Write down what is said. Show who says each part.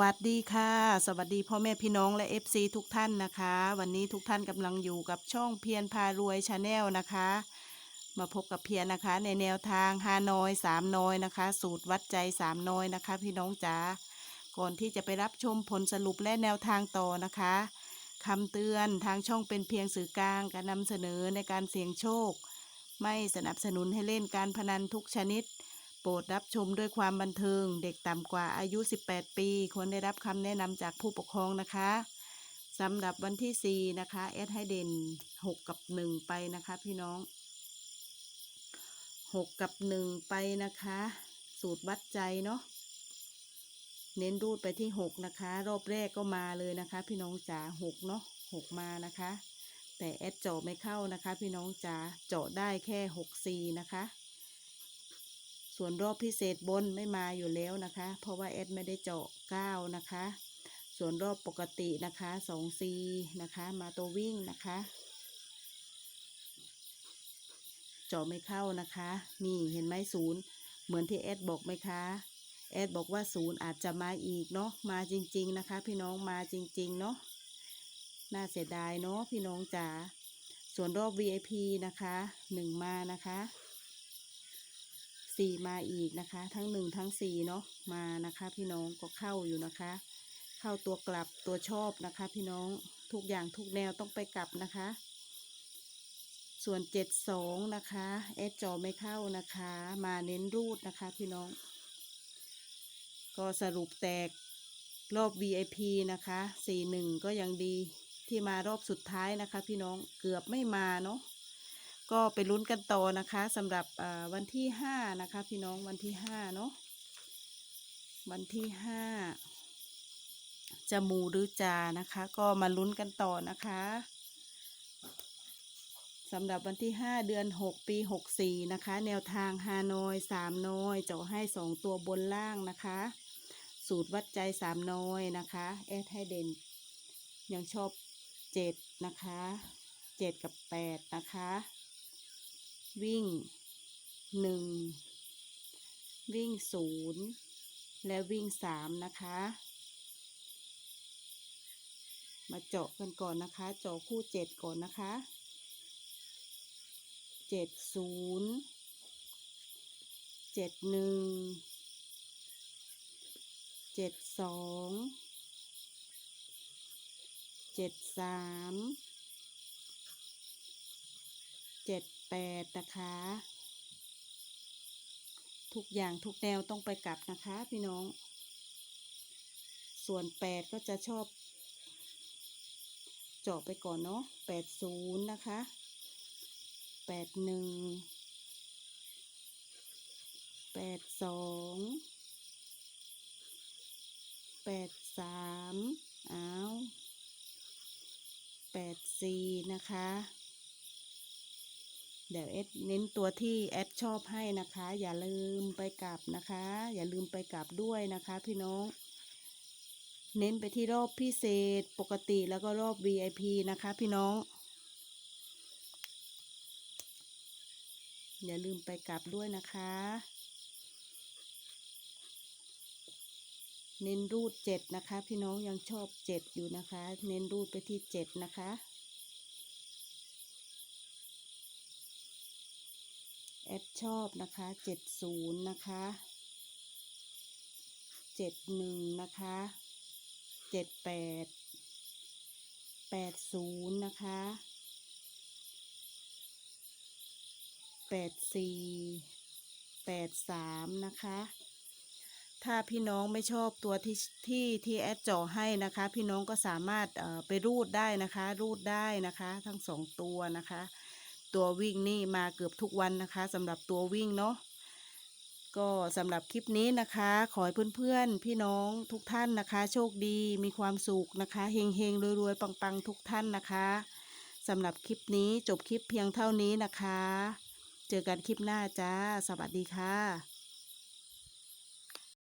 Speaker 1: วัสดีค่ะ สวัสดีพ่อแม่พี่น้องและ FC ทุกท่านนะคะ วันนี้ทุกท่านกำลังอยู่กับช่องเพียรพารวยชาแนลนะคะ มาพบกับเพียรนะคะ ในแนวทางฮานอยสามนอยนะคะ สูตรวัดใจสามนอยนะคะ พี่น้องจ๋าก่อนที่จะไปรับชมผลสรุปและแนวทางต่อนะคะคำเตือนทางช่องเป็นเพียงสื่อกลางการนำเสนอในการเสี่ยงโชค ไม่สนับสนุนให้เล่นการพนันทุกชนิด โปรดรับชมด้วยความบันเทิง เด็กต่ำกว่าอายุ 18 ปีควรได้รับคำแนะนำจากผู้ปกครองนะคะสำหรับวันที่ 4 นะคะแอดให้เด่น 6 กับ 1 ไปนะคะพี่น้อง 6 กับ 1 ไปนะคะ สูตรวัดใจเนาะเน้นรูดไปที่ 6 นะคะ รอบแรกก็มาเลยนะคะ พี่น้องจ๋า6เนาะ6 มานะคะ แต่แอดเจาะไม่เข้านะคะ พี่น้องจ๋าเจาะได้แค่ 6 4 นะคะ ส่วนรอบพิเศษบนไม่มาอยู่แล้วนะคะ เพราะว่าแอดไม่ได้เจาะ9นะคะ ส่วนรอบปกตินะคะ2 C นะคะมาตัววิ่งนะคะเจาะไม่เข้านะคะ นี่เห็นไหมศูนย์เหมือนที่แอดบอกไหมคะแอดบอกว่าศูนย์อาจจะมาอีกเนาะมาจริง ๆนะคะ พี่น้องมาจริง ๆ เนาะน่าเสียดายเนาะพี่น้องจ๋าส่วนรอบ VIP นะคะหนึ่งมานะคะ สี่มาอีกนะคะ ทั้งหนึ่งทั้งสี่เนาะมานะคะ พี่น้องก็เข้าอยู่นะคะ เข้าตัวกลับตัวชอบนะคะ พี่น้องทุกอย่างทุกแนวต้องไปกลับนะคะ ส่วนเจ็ดสองนะคะเอสจอไม่เข้านะคะ มาเน้นรูดนะคะ พี่น้อง ก็สรุปแตกรอบ VIP นะคะสี่หนึ่งก็ยังดีที่มารอบสุดท้ายนะคะ พี่น้องเกือบไม่มาเนาะ ก็ไปลุ้นกันต่อนะคะสำหรับวันที่ห้านะคะพี่น้องวันที่ห้าเนาะวันที่ห้าจะมูหรือจานะคะ ก็มาลุ้นกันต่อนะคะสำหรับวันที่ 5 เดือน 6 ปี 64 นะคะ แนวทางฮานอย3น้อยเจาะให้ 2 ตัวบนล่างนะคะ สูตรวัดใจ 3น้อยนะคะ แอดให้เด่น ยังชอบ 7 นะคะ 7 กับ 8 นะคะ วิ่ง1วิ่ง0และวิ่ง3นะคะ มาเจาะกันก่อนนะคะ เจาะคู่7ก่อนนะคะเจ็ดศูนย์เจ็ดหนึ่งเจ็ดสองเจ็ดสามเจ็ด แปดนะคะ ทุกอย่างทุกแนวต้องไปกลับนะคะพี่น้อง ส่วนแปดก็จะชอบ เจาะไปก่อนเนาะแปดศูนย์นะคะแปดหนึ่งแปดสองแปดสามอ้าวแปดสี่นะคะ เดี๋ยวเอดเน้นตัวที่แอดชอบให้นะคะ อย่าลืมไปกลับนะคะ อย่าลืมไปกลับด้วยนะคะ พี่น้อง เน้นไปที่รอบพิเศษปกติแล้วก็รอบ VIP นะคะ พี่น้อง อย่าลืมไปกลับด้วยนะคะ เน้นรูดเจ็ดนะคะ พี่น้องยังชอบเจ็ดอยู่นะคะ เน้นรูดไปที่เจ็ดนะคะ แอดชอบนะคะเจ็ดศูนย์นะคะเจ็ดหนึ่งนะคะเจ็ดแปดแปดศูนย์นะคะแปดสี่แปดสามนะคะ ถ้าพี่น้องไม่ชอบตัวที่ที่ที่แอดเจ่อให้นะคะ พี่น้องก็สามารถเอ่อไปรูดได้นะคะ รูดได้นะคะ ทั้งสองตัวนะคะ ตัววิ่งนี่มาเกือบทุกวันนะคะสำหรับตัววิ่งเนาะก็สำหรับคลิปนี้นะคะ ขอให้เพื่อนๆ พี่น้องทุกท่านนะคะ โชคดีมีความสุขนะคะเฮงเฮงๆรวยๆปังๆ ทุกท่านนะคะสำหรับคลิปนี้จบคลิปเพียงเท่านี้นะคะ เจอกันคลิปหน้าจ้า สวัสดีค่ะ